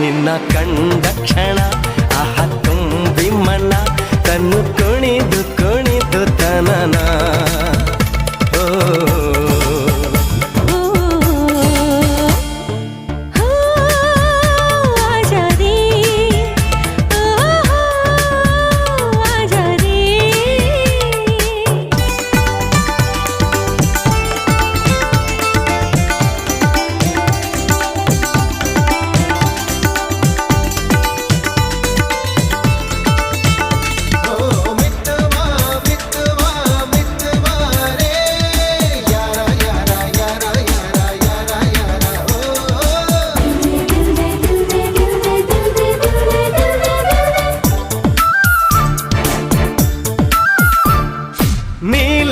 ನಿನ್ನ ಕಂಡ ಕ್ಷಣ. నీ